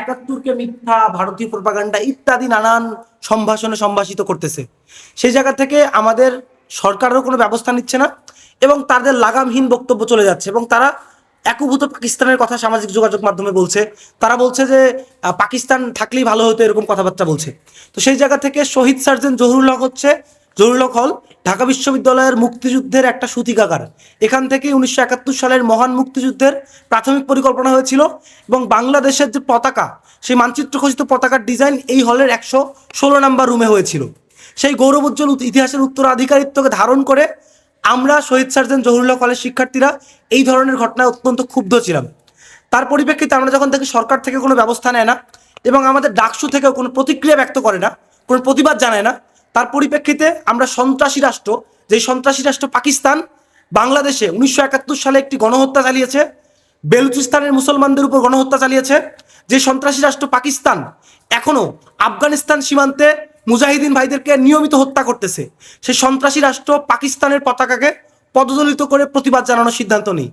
একাত্তরকে মিথ্যা, ভারতীয় প্রপাগান্ডা ইত্যাদি নানান সম্ভাষণে সম্ভাষিত করতেছে। সেই জায়গা থেকে আমাদের সরকারও কোনো ব্যবস্থা নিচ্ছে না এবং তাদের লাগামহীন বক্তব্য চলে যাচ্ছে এবং তারা একভূত পাকিস্তানের কথা সামাজিক যোগাযোগ মাধ্যমে বলছে। তারা বলছে যে পাকিস্তান থাকলেই ভালো হতো এরকম কথাবার্তা বলছে। তো সেই জায়গা থেকে শহীদ সার্জন জহুরুল হচ্ছে জহুরুল হক হল ঢাকা বিশ্ববিদ্যালয়ের মুক্তিযুদ্ধের একটা সূতিকাগার। এখান থেকে উনিশশো একাত্তর সালের মহান মুক্তিযুদ্ধের প্রাথমিক পরিকল্পনা হয়েছিল এবং বাংলাদেশের যে পতাকা, সেই মানচিত্র খচিত পতাকার ডিজাইন এই হলের একশো ষোলো নাম্বার রুমে হয়েছিল। সেই গৌরবোজ্জ্বল ইতিহাসের উত্তরাধিকারিত্বকে ধারণ করে আমরা শহীদ সার্জন জহুরুল্লাহ কলেজ শিক্ষার্থীরা এই ধরনের ঘটনায় অত্যন্ত ক্ষুব্ধ ছিলাম। তার পরিপ্রেক্ষিতে আমরা যখন দেখি সরকার থেকে কোনো ব্যবস্থা নেয় না এবং আমাদের ডাকসু থেকেও কোনো প্রতিক্রিয়া ব্যক্ত করে না, কোনো প্রতিবাদ জানায় না তার পরিপ্রেক্ষিতে আমরা সন্ত্রাসী রাষ্ট্র, যেই সন্ত্রাসী রাষ্ট্র পাকিস্তান, বাংলাদেশে উনিশশো একাত্তর সালে একটি গণহত্যা চালিয়েছে, বেলুচিস্তানের মুসলমানদের উপর গণহত্যা চালিয়েছে, যে সন্ত্রাসী রাষ্ট্র পাকিস্তান এখনও আফগানিস্তান সীমান্তে মুজাহিদিন ভাইদেরকে নিয়মিত হত্যা করতেছে, সেই সন্ত্রাসী রাষ্ট্র পাকিস্তানের পতাকাকে পদদলিত করে প্রতিবাদ জানানোর সিদ্ধান্ত নেই।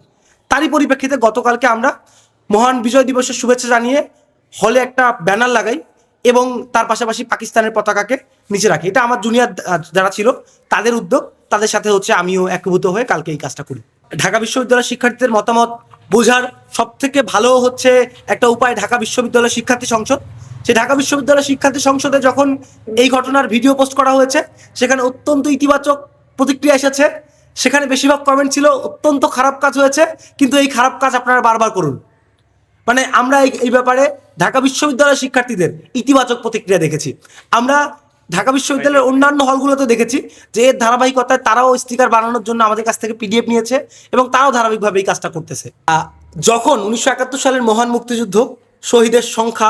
তারই পরিপ্রেক্ষিতে গতকালকে আমরা মহান বিজয় দিবসের শুভেচ্ছা জানিয়ে হলে একটা ব্যানার লাগাই এবং তার পাশাপাশি পাকিস্তানের পতাকাকে নিচে রাখি। এটা আমার জুনিয়র যারা ছিল, তাদের উদ্যোগ, তাদের সাথে হচ্ছে আমিও একভূত হয়ে কালকে এই কাজটা করি। ঢাকা বিশ্ববিদ্যালয়ের শিক্ষার্থীদের মতামত বোঝার সব থেকে ভালো হচ্ছে একটা উপায় ঢাকা বিশ্ববিদ্যালয় শিক্ষার্থী সংসদ। সেই ঢাকা বিশ্ববিদ্যালয় শিক্ষার্থী সংসদে যখন এই ঘটনার ভিডিও পোস্ট করা হয়েছে, সেখানে অত্যন্ত ইতিবাচক প্রতিক্রিয়া এসেছে। সেখানে বেশিরভাগ কমেন্ট ছিল, অত্যন্ত খারাপ কাজ হয়েছে, কিন্তু এই খারাপ কাজ আপনারা বারবার করুন। মানে আমরা এই ব্যাপারে ঢাকা বিশ্ববিদ্যালয়ের শিক্ষার্থীদের ইতিবাচক প্রতিক্রিয়া দেখেছি। আমরা ঢাকা বিশ্ববিদ্যালয়ের অন্যান্য হলগুলোতে দেখেছি যে এর ধারাবাহিকতায় তারাও স্টিকার বানানোর জন্য আমাদের কাছ থেকে পিডিএফ নিয়েছে এবং তারাও ধারাবাহিকভাবে এই কাজটা করতেছে। যখন উনিশশো একাত্তর সালের মহান মুক্তিযুদ্ধ, শহীদের সংখ্যা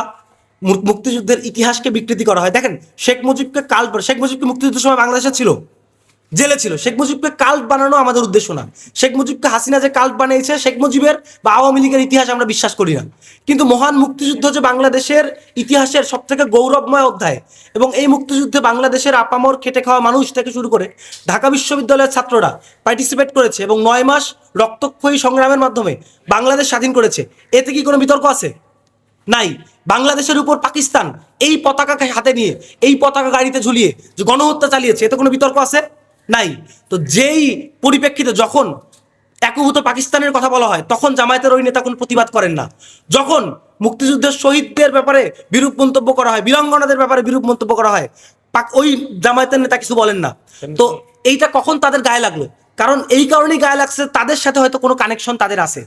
মুক্তিযুদ্ধের ইতিহাসকে বিকৃতি করা হয়, দেখেন শেখ মুজিবকে কাল, শেখ মুজিবকে মুক্তিযুদ্ধের সময় বাংলাদেশে ছিল। জেলে ছিল। শেখ মুজিবকে কাল্ট বানানো আমাদের উদ্দেশ্য না। শেখ মুজিবকে হাসিনা যে কাল্ট বানিয়েছে, শেখ মুজিবের বা আওয়ামী লীগের ইতিহাস আমরা বিশ্বাস করি না। কিন্তু মহান মুক্তিযুদ্ধ যে বাংলাদেশের ইতিহাসের সব থেকে গৌরবময় অধ্যায় এবং এই মুক্তিযুদ্ধে বাংলাদেশের আপামর খেটে খাওয়া মানুষ থেকে শুরু করে ঢাকা বিশ্ববিদ্যালয়ের ছাত্ররা পার্টিসিপেট করেছে এবং নয় মাস রক্তক্ষয়ী সংগ্রামের মাধ্যমে বাংলাদেশ স্বাধীন করেছে। এতে কি কোনো বিতর্ক আছে? নাই। বাংলাদেশের উপর পাকিস্তান এই পতাকাকে হাতে নিয়ে, এই পতাকা গাড়িতে ঝুলিয়ে যে গণহত্যা চালিয়েছে, এতে কোনো বিতর্ক আছে? নাই। তো যেই পরিপ্রেক্ষিতে যখন একভূত পাকিস্তানের কথা বলা হয় তখন জামায়াতের ওই নেতা কোনো প্রতিবাদ করেন না। যখন মুক্তিযুদ্ধের শহীদদের ব্যাপারে বিরূপ মন্তব্য করা হয় বীরাঙ্গনাদের ব্যাপারে বিরূপ মন্তব্য করা হয় পাক- ওই জামায়াতের নেতা কিছু বলেন না। তো এইটা কখন তাদের গায়ে লাগল? কারণ এই কারণেই গায়ে লাগছে তাদের সাথে হয়তো কোনো কানেকশন তাদের আছে।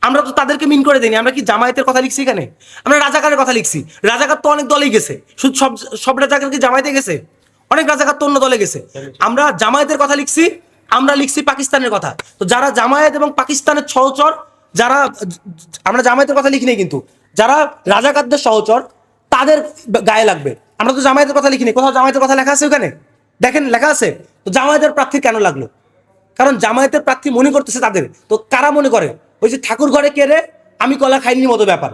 আমরা তো তাদেরকে মিন করে দিইনি আমরা কি জামায়াতের কথা লিখছি এখানে? আমরা রাজাকারের কথা লিখছি। রাজাকার তো অনেক দলেই গেছে। শুধু সব সব রাজাকার কি জামায়াতে গেছে? অনেক রাজাকার তো অন্য দলে গেছে। আমরা জামায়াতের কথা লিখছি, আমরা লিখছি পাকিস্তানের কথা। তো যারা জামায়াত এবং পাকিস্তানের সহচর, যারা, আমরা জামায়াতের কথা লিখিনি কিন্তু, যারা রাজাকারদের সহচর, তাদের গায়ে লাগবে। আমরা তো জামায়াতের কথা লিখিনি কোথাও জামায়াতের কথা লেখা আছে ওখানে? দেখেন, লেখা আছে। তো জামায়াতের প্রার্থী কেন লাগল? কারণ জামায়াতের প্রার্থী মনে করতেছে তাদের। তো কারা মনে করে? ওই যে ঠাকুর ঘরে কেড়ে আমি কলা খাইনি মতো ব্যাপার।